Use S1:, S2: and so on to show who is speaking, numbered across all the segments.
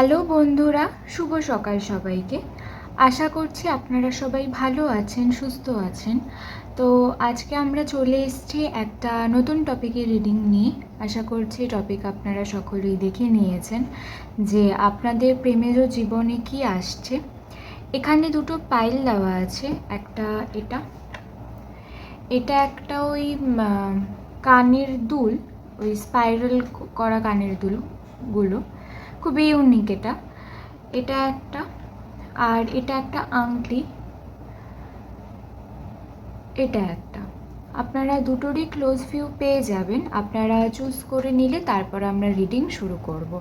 S1: Hello বন্ধুরা, শুভ সকাল সবাইকে। আশা করছি আপনারা সবাই ভালো আছেন, সুস্থ আছেন। তো আজকে আমরা চলে এসেছি একটা নতুন টপিকের রিডিং নিয়ে। আশা করছি টপিক আপনারা সকলেই দেখে নিয়েছেন যে আপনাদের প্রেমের জীবনে কি আসছে। এখানে দুটো পাইল দেওয়া আছে, একটা এটা। এটা একটা ওই কানের দুল, ওই স্পাইরাল করা কানের দুলগুলো। খুবই ইউনিক এটা। এটা একটা, আর এটা একটা আংটি। এটা একটা। আপনারা দুটোরই ক্লোজ ভিউ পেয়ে যাবেন। আপনারা চুজ করে নিলে তারপর আমরা রিডিং শুরু করব।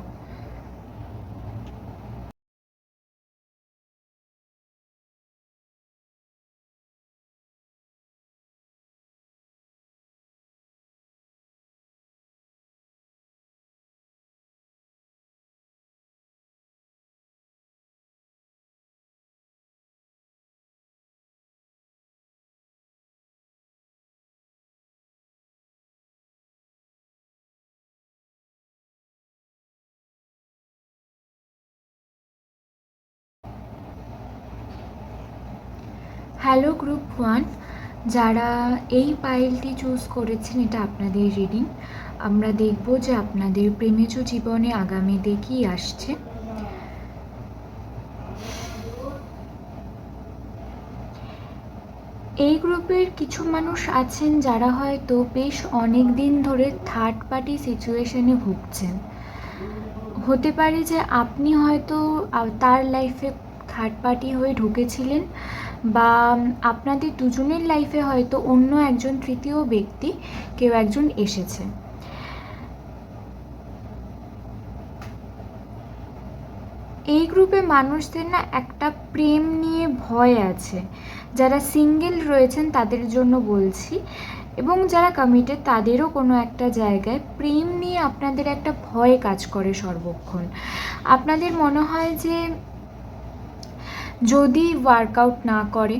S1: হ্যালো গ্রুপ ওয়ান যারা এই পাইলটি চুজ করেছেন, এটা আপনাদের রিডিং আমরা দেখব যে আপনাদের প্রেমেজ জীবনে আগামীতে কী আসছে। এই গ্রুপের কিছু মানুষ আছেন যারা হয়তো বেশ অনেক দিন ধরে থার্ড পার্টি সিচুয়েশনে ভুগছেন। হতে পারে যে আপনি হয়তো তার লাইফে থার্ড পার্টি হয়ে ঢুকেছিলেন। বা আপনাদের দুজনের লাইফে হয়তো অন্য একজন তৃতীয় ব্যক্তি, কেউ একজন এসেছে। এই গ্রুপে মানুষদের না একটা প্রেম নিয়ে ভয় আছে। যারা সিঙ্গেল রয়েছেন তাদের জন্য বলছি, এবং যারা কমিটেড তাদেরও কোনো একটা জায়গায় প্রেম নিয়ে আপনাদের একটা ভয় কাজ করে সর্বক্ষণ। আপনাদের মনে হয় যে যদি ওয়ার্কআউট না করে,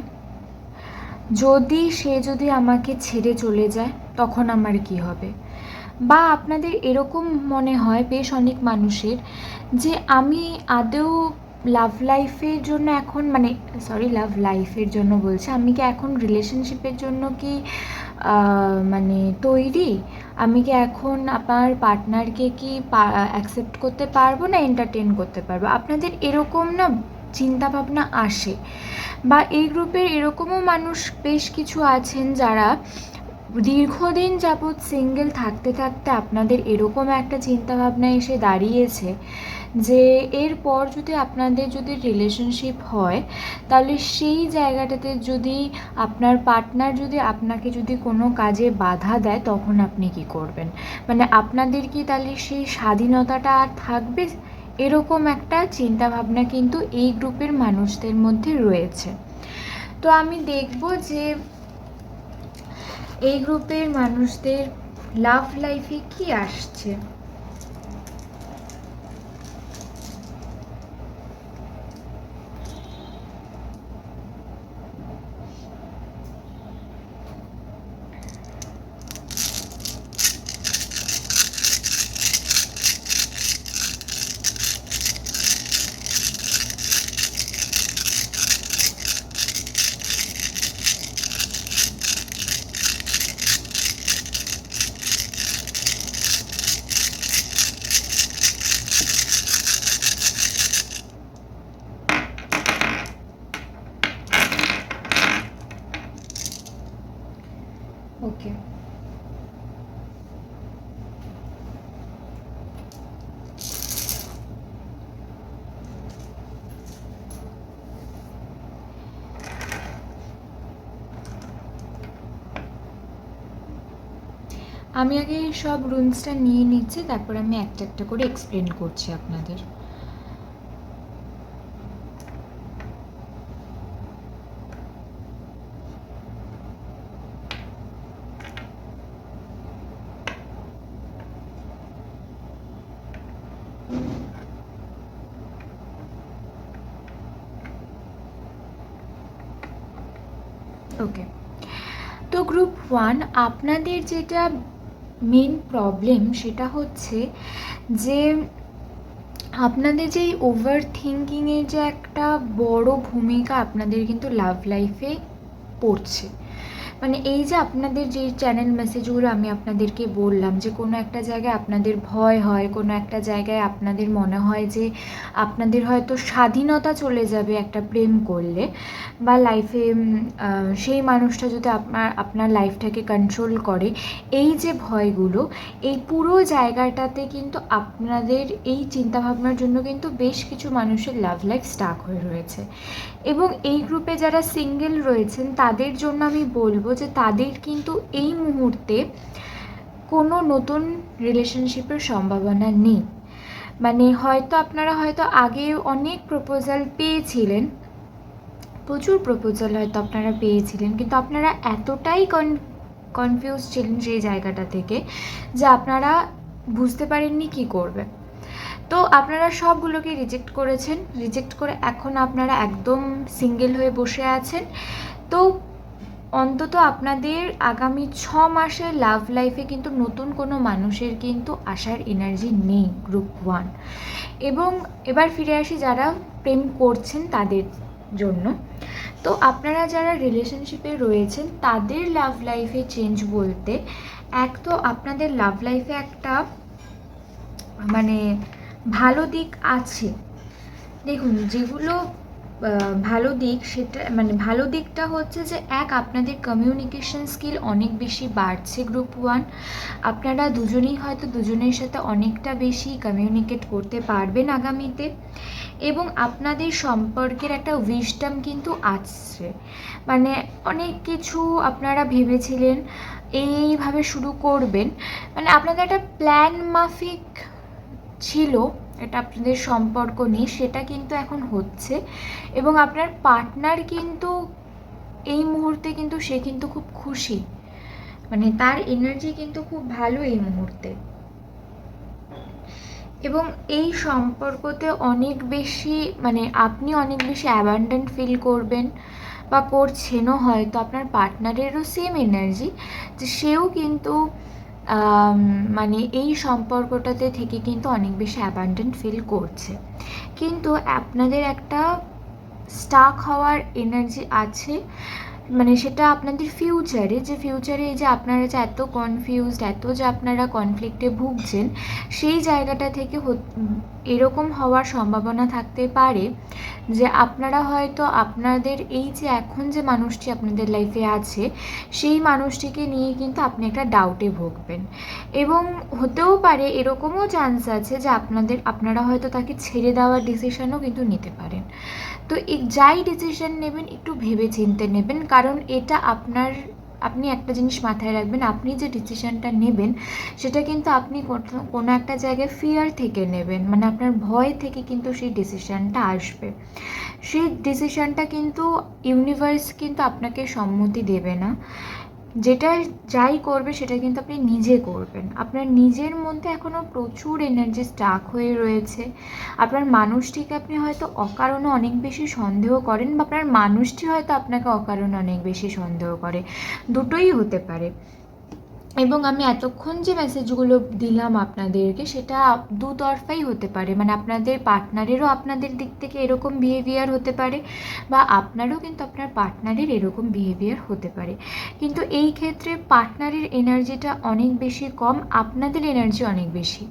S1: যদি সে যদি আমাকে ছেড়ে চলে যায়, তখন আমার কি হবে? বা আপনাদের এরকম মনে হয় বেশ অনেক মানুষের যে আমি আদৌ লাভ লাইফের জন্য এখন মানে সরি লাভ লাইফের জন্য বলছি, আমি কি এখন রিলেশনশিপের জন্য কি মানে তৈরি? আমি কি এখন আপনার পার্টনারকে কি অ্যাকসেপ্ট করতে পারব না এন্টারটেন করতে পারব? আপনাদের এরকম না চিন্তা ভাবনা আসে। বা এই গ্রুপের এরকমও মানুষ বেশ কিছু আছেন যারা দীর্ঘদিন যাবৎ সিঙ্গেল থাকতে থাকতে আপনাদের এরকম একটা চিন্তা ভাবনা এসে দাঁড়িয়েছে যে এরপর যদি আপনাদের যদি রিলেশনশিপ হয়, তাহলে সেই জায়গাটাতে যদি আপনার পার্টনার যদি আপনাকে যদি কোনো কাজে বাধা দেয়, তখন আপনি কি করবেন? মানে আপনাদের কি তাহলে সেই স্বাধীনতাটা আর থাকবে? এরকম একটা চিন্তা ভাবনা কিন্তু এই গ্রুপের মানুষদের মধ্যে রয়েছে। তো আমি দেখব যে এই গ্রুপের মানুষদের লাভ লাইফে কি আসছে। ওকে আমি আগে সব রুলসটা নিয়ে নিচ্ছি, তারপর আমি একটা একটা করে এক্সপ্লেন করছি আপনাদের ওকে তো গ্রুপ ওয়ান আপনাদের যেটা মেন প্রবলেম সেটা হচ্ছে যে আপনাদের যে ওভার থিঙ্কিংয়ের যে একটা বড় ভূমিকা আপনাদের কিন্তু লাভ লাইফে পড়ছে। মানে এই যে আপনাদের যে চ্যানেল মেসেজগুলো আমি আপনাদেরকে বললাম যে কোনো একটা জায়গায় আপনাদের ভয় হয়, কোনো একটা জায়গায় আপনাদের মনে হয় যে আপনাদের হয়তো স্বাধীনতা চলে যাবে একটা প্রেম করলে বা লাইফে সেই মানুষটা যদি আপনার আপনার লাইফটাকে কন্ট্রোল করে, এই যে ভয়গুলো, এই পুরো জায়গাটাতে কিন্তু আপনাদের এই চিন্তাভাবনার জন্য কিন্তু বেশ কিছু মানুষের লাভ লাইফ স্টাক হয়ে রয়েছে। এবং এই গ্রুপে যারা সিঙ্গেল রয়েছেন, তাদের জন্য আমি বলব যে তাদের কিন্তু এই মুহূর্তে কোনো নতুন রিলেশনশিপের সম্ভাবনা নেই। মানে হয়তো আপনারা হয়তো আগে অনেক প্রপোজাল পেয়েছিলেন, প্রচুর প্রপোজাল হয়তো আপনারা পেয়েছিলেন, কিন্তু আপনারা এতটাই কন কনফিউজ ছিলেন সেই জায়গাটা থেকে যে আপনারা বুঝতে পারেননি কী করবে। তো আপনারা সবগুলোকে রিজেক্ট করেছেন। রিজেক্ট করে এখন আপনারা একদম সিঙ্গেল হয়ে বসে আছেন। তো অন্তত আপনাদের আগামী ছ মাসের লাভ লাইফে কিন্তু নতুন কোনো মানুষের কিন্তু আসার এনার্জি নেই গ্রুপ ওয়ান এবং এবার ফিরে আসি যারা প্রেম করছেন তাদের জন্য। তো আপনারা যারা রিলেশনশিপে রয়েছেন, তাদের লাভ লাইফে চেঞ্জ বলতে এক তো আপনাদের লাভ লাইফে একটা মানে ভালো দিক আছে। দেখুন, যেগুলো ভালো দিক সেটা মানে ভালো দিকটা হচ্ছে যে, এক, আপনাদের কমিউনিকেশন স্কিল অনেক বেশি বাড়ছে গ্রুপ ওয়ান আপনারা দুজনেই হয়তো দুজনের সাথে অনেকটা বেশি কমিউনিকেট করতে পারবেন আগামীতে। এবং আপনাদের সম্পর্কের একটা উইস্টাম কিন্তু আসছে। মানে অনেক কিছু আপনারা ভেবেছিলেন, এইভাবে শুরু করবেন। মানে আপনাদের একটা প্ল্যান মাফিক ছিল, এটা আপনাদের সম্পর্ক নেই, সেটা কিন্তু এখন হচ্ছে। এবং আপনার পার্টনার কিন্তু এই মুহূর্তে কিন্তু সে কিন্তু খুব খুশি। মানে তার এনার্জি কিন্তু খুব ভালো এই মুহূর্তে। এবং এই সম্পর্কতে অনেক বেশি মানে আপনি অনেক বেশি অ্যাবান্ডেন্ট ফিল করবেন বা করছেনও হয়তো, আপনার পার্টনারেরও সেম এনার্জি যে সেও কিন্তু মানে এই সম্পর্কটাতে থেকে কিন্তু অনেক বেশি অ্যাবান্ডেন্ট ফিল করছে। কিন্তু আপনাদের একটা স্টাক হওয়ার এনার্জি আছে মানে সেটা আপনাদের ফিউচারে যে ফিউচারে এই যে আপনারা যে এত কনফিউজড এত যে আপনারা কনফ্লিক্টে ভুগছেন, সেই জায়গাটা থেকে এরকম হওয়ার সম্ভাবনা থাকতে পারে যে আপনারা হয়তো আপনাদের এই যে এখন যে মানুষটি আপনাদের লাইফে আছে, সেই মানুষটিকে নিয়ে কিন্তু আপনি একটা ডাউটে ভুগবেন। এবং হতেও পারে এরকমও চান্স আছে যে আপনাদের, আপনারা হয়তো তাকে ছেড়ে দেওয়ার ডিসিশনও কিন্তু নিতে পারেন। তো যাই ডিসিশন নেবেন, একটু ভেবে চিনতে নেবেন, কারণ এটা আপনার আপনি একটা জিনিস মাথায় রাখবেন, আপনি যে ডিসিশানটা নেবেন, সেটা কিন্তু আপনি কোনো একটা জায়গায় ফিয়ার থেকে নেবেন। মানে আপনার ভয় থেকে কিন্তু সেই ডিসিশানটা আসবে। সেই ডিসিশানটা কিন্তু ইউনিভার্স কিন্তু আপনাকে সম্মতি দেবে না। যেটা যাই করবে সেটা কিন্তু আপনি নিজে করবেন। আপনার নিজের মধ্যে এখনও প্রচুর এনার্জি স্টাক হয়ে রয়েছে। আপনার মানুষটিকে আপনি হয়তো অকারণে অনেক বেশি সন্দেহ করেন বা আপনার মানুষটি হয়তো আপনাকে অকারণে অনেক বেশি সন্দেহ করে। দুটোই হতে পারে। এবং আমি এতক্ষণ যে মেসেজগুলো দিলাম আপনাদেরকে, সেটা দুতরফাই হতে পারে। মানে আপনাদের পার্টনারেরও আপনাদের দিক থেকে এরকম বিহেভিয়ার হতে পারে বা আপনারও কিন্তু আপনার পার্টনারের এরকম বিহেভিয়ার হতে পারে। কিন্তু এই ক্ষেত্রে পার্টনারের এনার্জিটা অনেক বেশি কম, আপনাদের এনার্জি অনেক বেশি।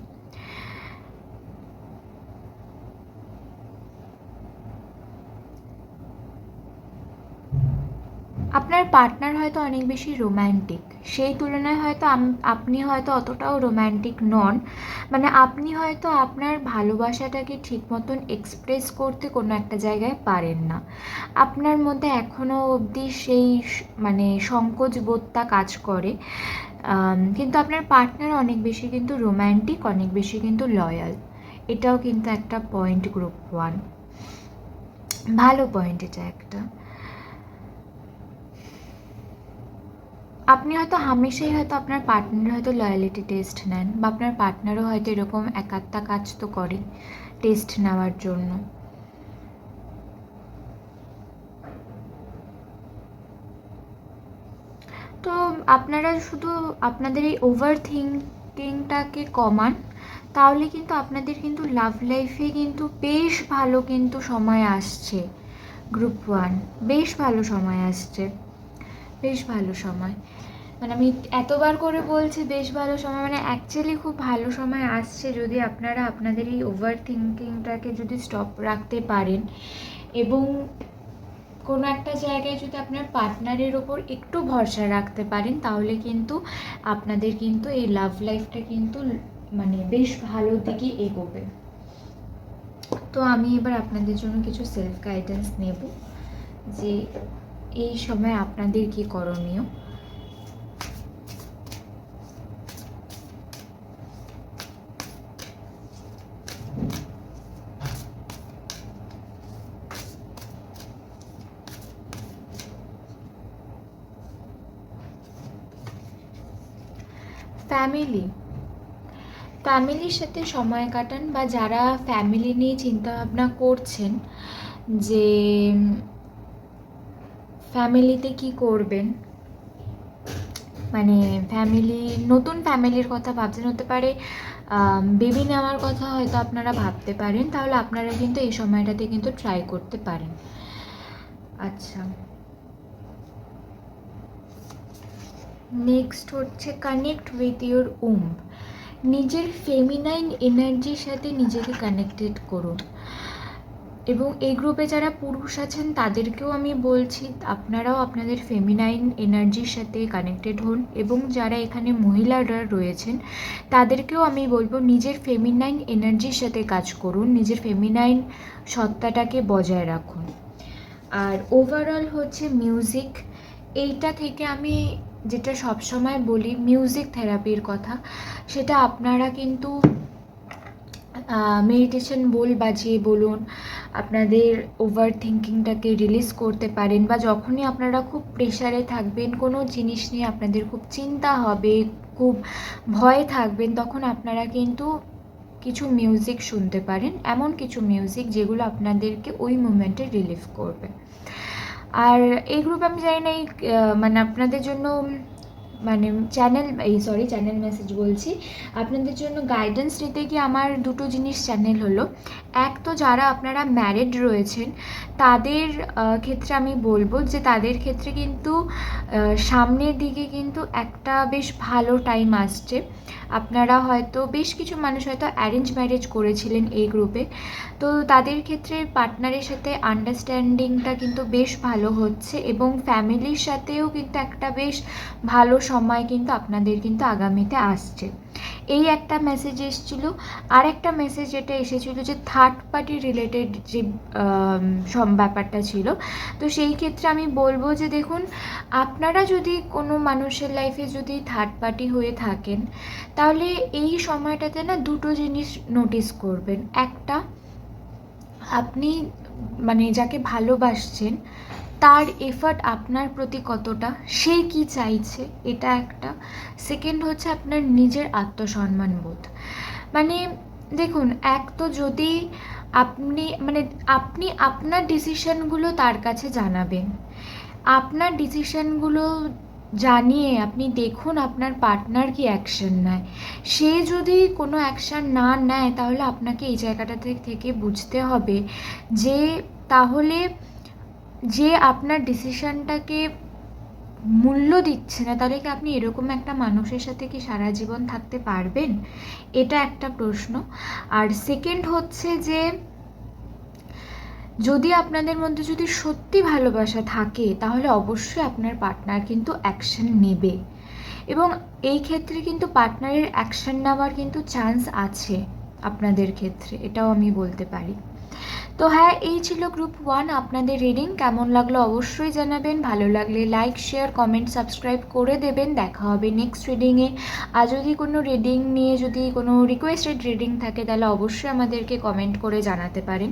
S1: আপনার পার্টনার হয়তো অনেক বেশি রোম্যান্টিক সেই তুলনায় হয়তো আপনি হয়তো অতটাও রোম্যান্টিক নন। মানে আপনি হয়তো আপনার ভালোবাসাটাকে ঠিক মতন এক্সপ্রেস করতে কোনো একটা জায়গায় পারেন না। আপনার মধ্যে এখনও অবধি সেই মানে সংকোচ বোধটা কাজ করে। কিন্তু আপনার পার্টনার অনেক বেশি কিন্তু রোম্যান্টিক অনেক বেশি কিন্তু লয়াল এটাও কিন্তু একটা পয়েন্ট গ্রুপ ওয়ান ভালো পয়েন্ট এটা একটা। আপনি হয়তো হামেশাই হয়তো আপনার পার্টনার হয়তো লয়ালিটি টেস্ট নেন বা আপনার পার্টনারও হয়তো এরকম একাত্তা কাজ তো করে টেস্ট নেওয়ার জন্য। তো আপনারা শুধু আপনাদের এই ওভার থিঙ্কিংটাকে কমান, তাহলে কিন্তু আপনাদের কিন্তু লাভ লাইফে কিন্তু বেশ ভালো কিন্তু সময় আসছে। গ্রুপ ওয়ান বেশ ভালো সময় আসছে। বেশ ভালো সময়। মানে আমি এতবার করে বলছি, বেশ ভালো সময়। মানে অ্যাকচুয়ালি খুব ভালো সময় আসছে যদি আপনারা আপনাদের এই ওভার থিঙ্কিংটাকে যদি স্টপ রাখতে পারেন। এবং কোনো একটা জায়গায় যদি আপনার পার্টনারের ওপর একটু ভরসা রাখতে পারেন, তাহলে কিন্তু আপনাদের কিন্তু এই লাভ লাইফটা কিন্তু মানে বেশ ভালো দিকে এগোবে। তো আমি এবার আপনাদের জন্য কিছু সেলফ গাইডেন্স নেব যে এই সময় আপনাদের কি করণীয়? ফ্যামিলি। ফ্যামিলির সাথে সময় কাটান বা যারা ফ্যামিলি নিয়ে চিন্তাভাবনা করছেন যে, ফ্যামিলিতে কি করবেন? মানে ফ্যামিলি, নতুন ফ্যামিলির কথা ভাবছেন, হতে পারে বেবি নেওয়ার কথা হয়তো আপনারা ভাবতে পারেন, তাহলে আপনারা কিন্তু এই সময়টাতে কিন্তু ট্রাই করতে পারেন। আচ্ছা। নেক্সট হচ্ছে কানেক্ট উইথ ইউর উম নিজের ফেমিনাইন এনার্জির সাথে নিজেকে কানেক্টেড করুন। এবং এই গ্রুপে যারা পুরুষ আছেন, তাদেরকেও আমি বলছি, আপনারাও আপনাদের ফেমিনাইন এনার্জির সাথে কানেক্টেড হন। এবং যারা এখানে মহিলারা রয়েছেন, তাদেরকেও আমি বলব, নিজের ফেমিনাইন এনার্জির সাথে কাজ করুন। নিজের ফেমিনাইন সত্তাটাকে বজায় রাখুন। আর ওভারঅল হচ্ছে মিউজিক এইটা থেকে আমি যেটা সবসময় বলি মিউজিক থেরাপির কথা। সেটা আপনারা কিন্তু মেডিটেশন বল বাজিয়ে বলুন, আপনাদের ওভার থিঙ্কিংটাকে রিলিজ করতে পারেন, বা যখনই আপনারা খুব প্রেশারে থাকবেন, কোনো জিনিস নিয়ে আপনাদের খুব চিন্তা হবে, খুব ভয় থাকবেন, তখন আপনারা কিন্তু কিছু মিউজিক শুনতে পারেন, এমন কিছু মিউজিক যেগুলো আপনাদেরকে ওই মুমেন্টে রিলিফ করবে। আর এই গ্রুপ আমি জানি না এই মানে আপনাদের জন্য মানে চ্যানেল এই সরি চ্যানেল মেসেজ বলছি। আপনাদের জন্য গাইডেন্স নিতে গিয়ে আমার দুটো জিনিস চ্যানেল হলো। এক তো যারা আপনারা ম্যারিড রয়েছেন, তাদের ক্ষেত্রে আমি বলব যে তাদের ক্ষেত্রে কিন্তু সামনের দিকে কিন্তু একটা বেশ ভালো টাইম আসছে। আপনারা হয়তো, বেশ কিছু মানুষ হয়তো অ্যারেঞ্জ ম্যারেজ করেছিলেন এই গ্রুপে তো তাদের ক্ষেত্রে পার্টনারের সাথে আন্ডারস্ট্যান্ডিংটা কিন্তু বেশ ভালো হচ্ছে এবং ফ্যামিলির সাথেও কিন্তু একটা বেশ ভালো সময় কিন্তু আপনাদের কিন্তু আগামীতে আসছে। এই একটা মেসেজ এসেছিল। আর একটা মেসেজ যেটা এসেছিল যে থার্ড পার্টি রিলেটেড যে ব্যাপারটা ছিল। তো সেই ক্ষেত্রে আমি বলব যে দেখুন, আপনারা যদি কোনো মানুষের লাইফে যদি থার্ড পার্টি হয়ে থাকেন, তাহলে এই সময়টাতে না দুটো জিনিস নোটিস করবেন। একটা, আপনি মানে যাকে ভালোবাসছেন তার এফার্ট আপনার প্রতি কতটা? সে কি চাইছে? এটা একটা। সেকেন্ড হচ্ছে আপনার নিজের আত্মসম্মান বোধ। মানে দেখুন, এক তো যদি আপনি মানে আপনি আপনার ডিসিশনগুলো তার কাছে জানাবেন। আপনার ডিসিশনগুলো জানিয়ে আপনি দেখুন আপনার পার্টনার কি অ্যাকশন নেয়। সে যদি কোনো অ্যাকশান না নেয়, তাহলে আপনাকে এই জায়গাটা থেকে বুঝতে হবে যে তাহলে যে আপনার ডিসিশনটাকে মূল্য দিচ্ছে না, তাহলে কি আপনি এরকম একটা মানুষের সাথে কি সারা জীবন থাকতে পারবেন? এটা একটা প্রশ্ন। আর সেকেন্ড হচ্ছে যে, যদি আপনাদের মধ্যে যদি সত্যি ভালোবাসা থাকে, তাহলে অবশ্যই আপনার পার্টনার কিন্তু অ্যাকশন নেবে। এবং এই ক্ষেত্রে কিন্তু পার্টনারের অ্যাকশন নেওয়ার কিন্তু চান্স আছে আপনাদের ক্ষেত্রে, এটাও আমি বলতে পারি। তো হ্যাঁ এই ছিল গ্রুপ ওয়ান আপনাদের রিডিং কেমন লাগল অবশ্যই জানাবেন। ভালো লাগলে লাইক শেয়ার কমেন্ট সাবস্ক্রাইব করে দেবেন। দেখা হবে নেক্সট রিডিংয়ে আর যদি কোনো রিডিং নিয়ে যদি কোনো রিকোয়েস্টেড রিডিং থাকে, তাহলে অবশ্যই আমাদেরকে কমেন্ট করে জানাতে পারেন।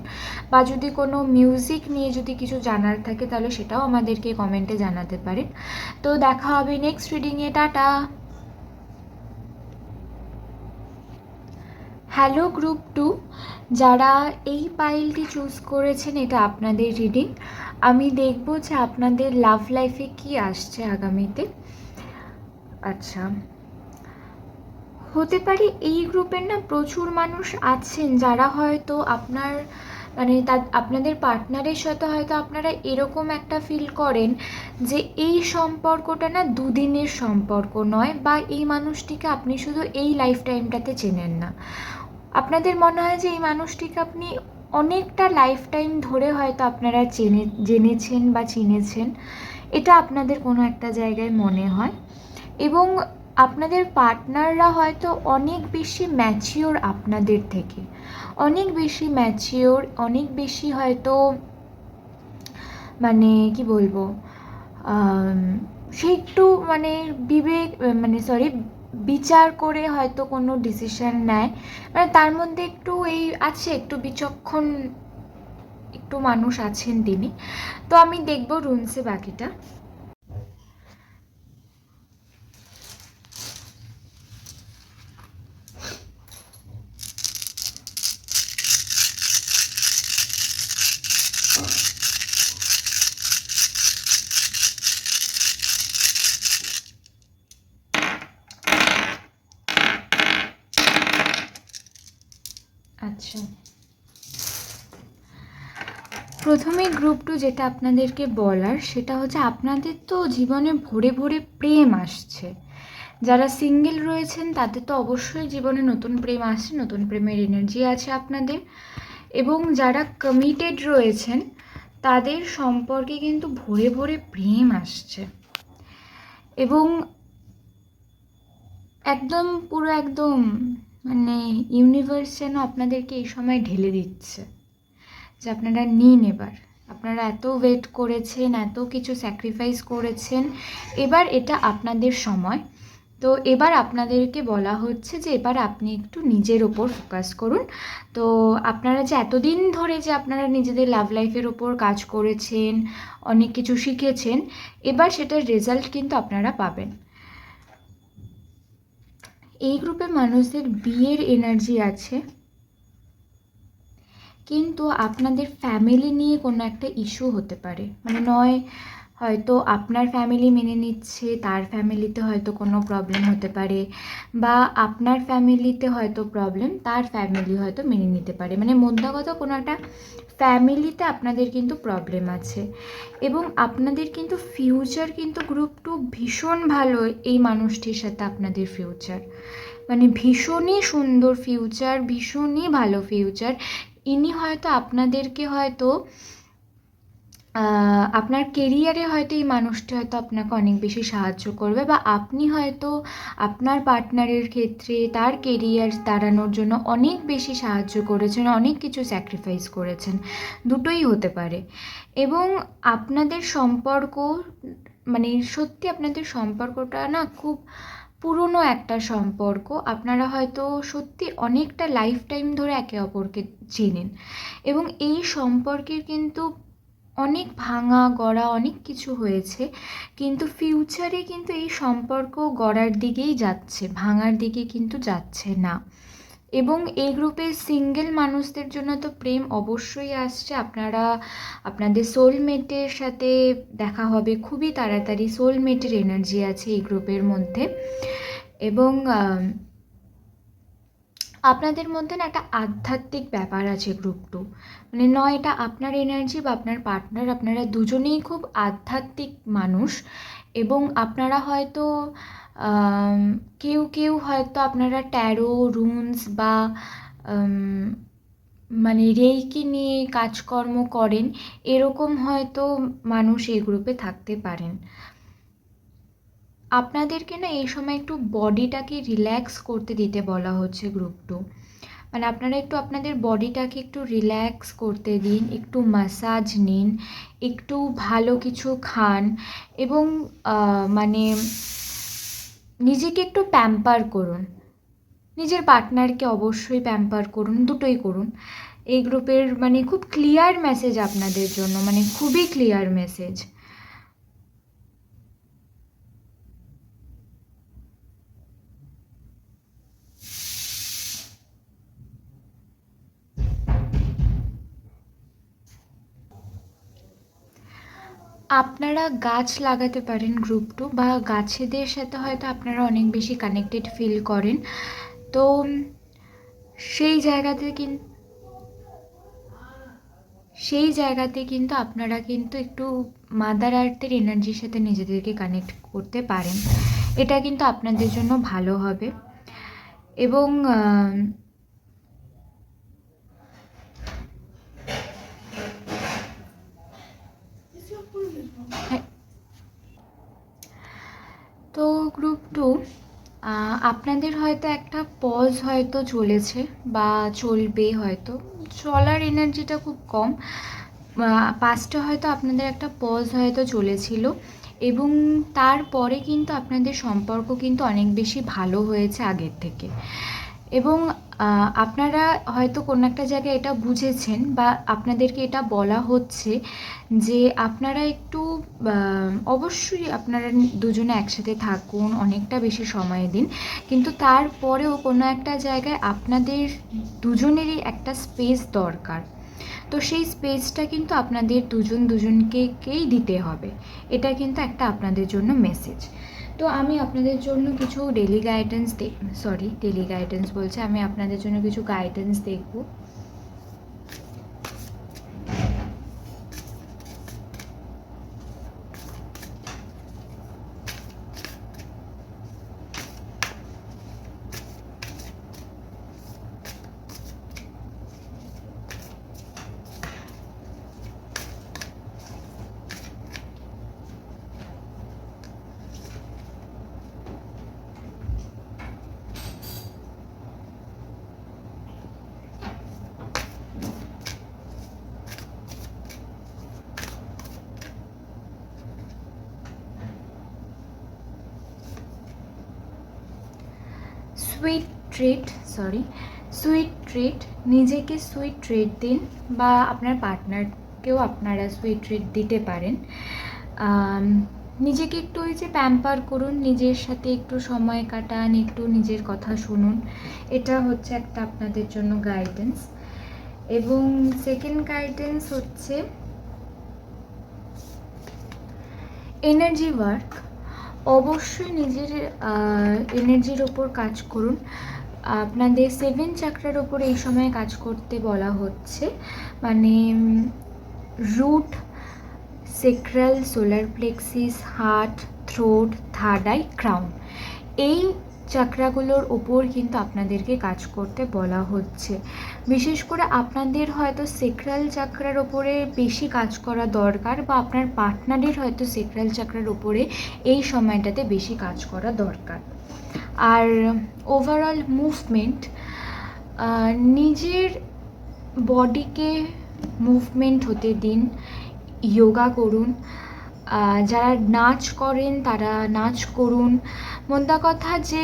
S1: বা যদি কোনো মিউজিক নিয়ে যদি কিছু জানার থাকে, তাহলে সেটাও আমাদেরকে কমেন্টে জানাতে পারেন। তো দেখা হবে নেক্সট রিডিংয়ে টাটা! হ্যালো গ্রুপ টু যারা এই পাইলটি চুজ করেছেন, এটা আপনাদের রিডিং আমি দেখব যে আপনাদের লাভ লাইফে কি আসছে আগামীতে। আচ্ছা। হতে পারে এই গ্রুপের না প্রচুর মানুষ আছেন, যারা হয়তো আপনার মানে তা আপনাদের পার্টনারের সাথে হয়তো আপনারা এরকম একটা ফিল করেন যে এই সম্পর্কটা না দুদিনের সম্পর্ক নয় বা এই মানুষটিকে আপনি শুধু এই লাইফ টাইমটাতে চেনেন না। আপনাদের মনে হয় যে এই মানুষটিকে আপনি অনেকটা লাইফ টাইম ধরে হয়তো আপনারা চেনে, জেনেছেন বা চিনেছেন? এটা আপনাদের কোনো একটা জায়গায় মনে হয়? এবং আপনাদের পার্টনাররা হয়তো অনেক বেশি ম্যাচিওর আপনাদের থেকে। অনেক বেশি ম্যাচিওর অনেক বেশি হয়তো মানে কি বলব? সে একটু মানে বিবেক মানে সরি বিচার করে হয়তো কোনো ডিসিশন নেয়। মানে তার মধ্যে একটু এই আছে, একটু বিচক্ষণ একটু মানুষ আছেন তিনি। তো আমি দেখব রুনসে বাকিটা আচ্ছা প্রথমে গ্রুপ টু যেটা আপনাদেরকে বলার, সেটা হচ্ছে আপনাদের তো জীবনে ভরে ভরে প্রেম আসছে। যারা সিঙ্গেল রয়েছেন, তাদের তো অবশ্যই জীবনে নতুন প্রেম আসছে, নতুন প্রেমের এনার্জি আছে আপনাদের। এবং যারা কমিটেড রয়েছেন, তাদের সম্পর্কে কিন্তু ভরে ভরে প্রেম আসছে। এবং একদম পুরো একদম মানে ইউনিভার্স যেন আপনাদেরকে এই সময় ঢেলে দিচ্ছে। যে আপনারা নিন এবার। আপনারা এত ওয়েট করেছেন, এত কিছু স্যাক্রিফাইস করেছেন। এবার এটা আপনাদের সময়। তো এবার আপনাদেরকে বলা হচ্ছে যে এবার আপনি একটু নিজের ওপর ফোকাস করুন। তো আপনারা যে এতদিন ধরে যে আপনারা নিজেদের লাভ লাইফের ওপর কাজ করেছেন, অনেক কিছু শিখেছেন, এবার সেটার রেজাল্ট কিন্তু আপনারা পাবেন। এই গ্রুপে মানুষদের বিয়ের এনার্জি আছে। কিন্তু আপনাদের ফ্যামিলি নিয়ে কোনো একটা ইস্যু হতে পারে। মানে নয়, হয়তো আপনার ফ্যামিলি মেনে নিচ্ছে, তার ফ্যামিলিতে হয়তো কোনো প্রবলেম হতে পারে বা আপনার ফ্যামিলিতে হয়তো প্রবলেম তার ফ্যামিলি হয়তো মেনে নিতে পারে। মানে মধ্যাগত কোনো একটা ফ্যামিলিতে আপনাদের কিন্তু প্রবলেম আছে। এবং আপনাদের কিন্তু ফিউচার কিন্তু গ্রুপ টু ভীষণ ভালো এই মানুষটির সাথে আপনাদের ফিউচার মানে ভীষণই সুন্দর ফিউচার ভীষণই ভালো ফিউচার ইনি হয়তো আপনাদেরকে হয়তো আপনার কেরিয়ারে হয়তো এই মানুষটি হয়তো আপনাকে অনেক বেশি সাহায্য করবে বা আপনি হয়তো আপনার পার্টনারের ক্ষেত্রে তার কেরিয়ার দাঁড়ানোর জন্য অনেক বেশি সাহায্য করেছেন, অনেক কিছু স্যাক্রিফাইস করেছেন। দুটোই হতে পারে। এবং আপনাদের সম্পর্ক মানে সত্যি আপনাদের সম্পর্কটা না খুব পুরনো একটা সম্পর্ক আপনারা হয়তো সত্যি অনেকটা লাইফ টাইম ধরে একে অপরকে চেনেন। এবং এই সম্পর্কের কিন্তু অনেক ভাঙা, গড়া অনেক কিছু হয়েছে। কিন্তু ফিউচারে কিন্তু এই সম্পর্ক গড়ার দিকেই যাচ্ছে, ভাঙার দিকে কিন্তু যাচ্ছে না। এবং এই গ্রুপের সিঙ্গেল মানুষদের জন্য তো প্রেম অবশ্যই আসছে। আপনারা, আপনাদের সোলমেটের সাথে দেখা হবে। খুবই তাড়াতাড়ি সোলমেটের এনার্জি আছে এই গ্রুপের মধ্যে। এবং আপনাদের মধ্যে না একটা আধ্যাত্মিক ব্যাপার আছে গ্রুপ টু মানে নয় এটা আপনার এনার্জি বা আপনার পার্টনার আপনারা দুজনেই খুব আধ্যাত্মিক মানুষ। এবং আপনারা হয়তো কেউ কেউ হয়তো আপনারা ট্যারো রুনস বা মানে রেইকি নিয়ে কাজকর্ম করেন, এরকম হয়তো মানুষ এই গ্রুপে থাকতে পারেন। আপনাদেরকে না এই সময় একটু বডিটাকে রিল্যাক্স করতে দিতে বলা হচ্ছে গ্রুপ টু মানে আপনারা একটু আপনাদের বডিটাকে একটু রিল্যাক্স করতে দিন, একটু মাসাজ নিন, একটু ভালো কিছু খান এবং মানে নিজেকে একটু প্যাম্পার করুন। নিজের পার্টনারকে অবশ্যই প্যাম্পার করুন, দুটোই করুন। এই গ্রুপের মানে খুব ক্লিয়ার মেসেজ আপনাদের জন্য মানে খুবই ক্লিয়ার মেসেজ আপনারা গাছ লাগাতে পারেন গ্রুপ টু বা গাছেদের সাথে হয়তো আপনারা অনেক বেশি কানেক্টেড ফিল করেন। তো সেই জায়গাতে কিন্তু সেই জায়গাতে কিন্তু আপনারা কিন্তু একটু মাদার আর্থের এনার্জির সাথে নিজেদেরকে কানেক্ট করতে পারেন। এটা কিন্তু আপনাদের জন্য ভালো হবে। এবং আহ, তো গ্রুপ টু আপনাদের হয়তো একটা পজ হয়তো চলেছে বা চলবে হয়তো। চলার এনার্জিটা খুব কম। পাঁচটা হয়তো আপনাদের একটা পজ হয়তো চলেছিল এবং তারপরে কিন্তু আপনাদের সম্পর্ক কিন্তু অনেক বেশি ভালো হয়েছে আগের থেকে। এবং আপনারা হয়তো কোনো একটা জায়গায় এটা বুঝেছেন বা আপনাদেরকে এটা বলা হচ্ছে যে আপনারা একটু অবশ্যই আপনারা দুজনে একসাথে থাকুন, অনেকটা বেশি সময় দিন। কিন্তু তারপরেও কোনো একটা জায়গায় আপনাদের দুজনেরই একটা স্পেস দরকার। তো সেই স্পেসটা কিন্তু আপনাদের দুজন দুজনকেই দিতে হবে? এটা কিন্তু একটা আপনাদের জন্য মেসেজ। তো আমি আপনাদের জন্য কিছু daily guidance sorry daily guidance বলছে। আমি আপনাদের জন্য কিছু গাইডেন্স দেখব। Sweet treat sorry sweet treat নিজেকে সুইট ট্রিট দিন বা আপনার পার্টনারকেও আপনারা সুইট ট্রিট দিতে পারেন। নিজেকে একটু ওই যে প্যাম্পার করুন, নিজের সাথে একটু সময় কাটান, একটু নিজের কথা শুনুন। এটা হচ্ছে একটা আপনাদের জন্য গাইডেন্স এবং সেকেন্ড গাইডেন্স হচ্ছে এনার্জি ওয়ার্ক অবশ্যই নিজের এনার্জির ওপর কাজ করুন। আপনাদের সেভেন চাকরার ওপর এই সময় কাজ করতে বলা হচ্ছে। মানে root sacral solar plexus heart throat third eye crown এই চাকরাগুলোর ওপর কিন্তু আপনাদেরকে কাজ করতে বলা হচ্ছে। বিশেষ করে আপনাদের হয়তো সেক্রাল চাকরার ওপরে বেশি কাজ করা দরকার বা আপনার পার্টনারের হয়তো সেক্রাল চাকরার ওপরে এই সময়টাতে বেশি কাজ করা দরকার। আর ওভারঅল মুভমেন্ট নিজের বডিকে মুভমেন্ট হতে দিন যোগা করুন যারা নাচ করেন তারা নাচ করুন। মোদ্দা কথা যে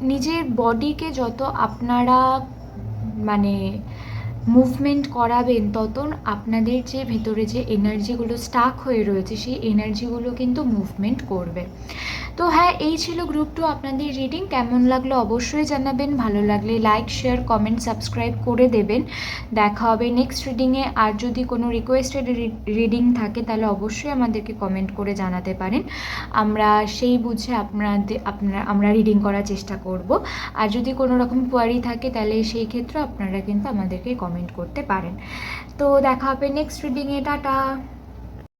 S1: নিজের বডিকে যত আপনারা মানে মুভমেন্ট করাবেন তত আপনাদের যে ভেতরে যে এনার্জিগুলো স্টাক হয়ে রয়েছে, সেই এনার্জিগুলো কিন্তু মুভমেন্ট করবে। তো হ্যাঁ এই ছিল গ্রুপ টু আপনাদের রিডিং কেমন লাগল অবশ্যই জানাবেন। ভালো লাগলে লাইক শেয়ার কমেন্ট সাবস্ক্রাইব করে দেবেন। দেখা হবে নেক্সট রিডিংয়ে আর যদি কোনো রিকোয়েস্টেড রিডিং থাকে, তাহলে অবশ্যই আমাদেরকে কমেন্ট করে জানাতে পারেন। আমরা সেই বুঝে আপনাদের আপনারা, আমরা রিডিং করার চেষ্টা করব। আর যদি কোনো রকম কোয়ারি থাকে, তাহলে সেই ক্ষেত্রে আপনারা কিন্তু আমাদেরকে কমেন্ট করতে পারেন। তো দেখা হবে নেক্সট রিডিংয়ে টাটা।